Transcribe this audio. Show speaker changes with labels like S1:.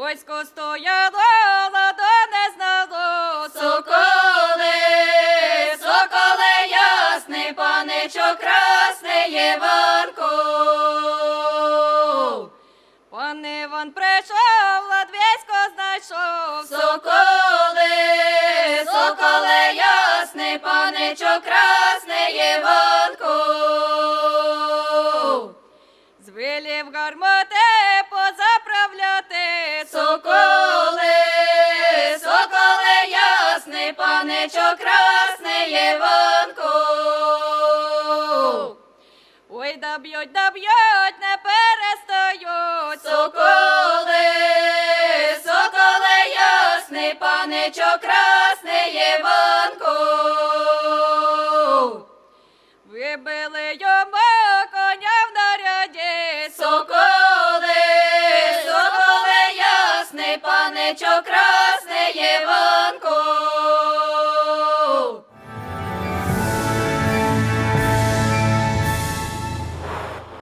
S1: Войсько стояло, ладо не знало.
S2: Соколи, соколе ясний, паничо красний Єванку.
S1: Пан Іван прийшов, ладвійсько знайшов.
S2: Соколи, соколе ясний, паничо красний.
S1: Звелів гармати позаправляти.
S2: Ясний, паничо красний Єванку.
S1: Ой, да б'ють, да б'ють, не перестають.
S2: Соколи, соколе ясний, паничо красний Єванку.
S1: Вибили йому коня в наряді.
S2: Соколи, соколе ясний, паничо красний Єванку.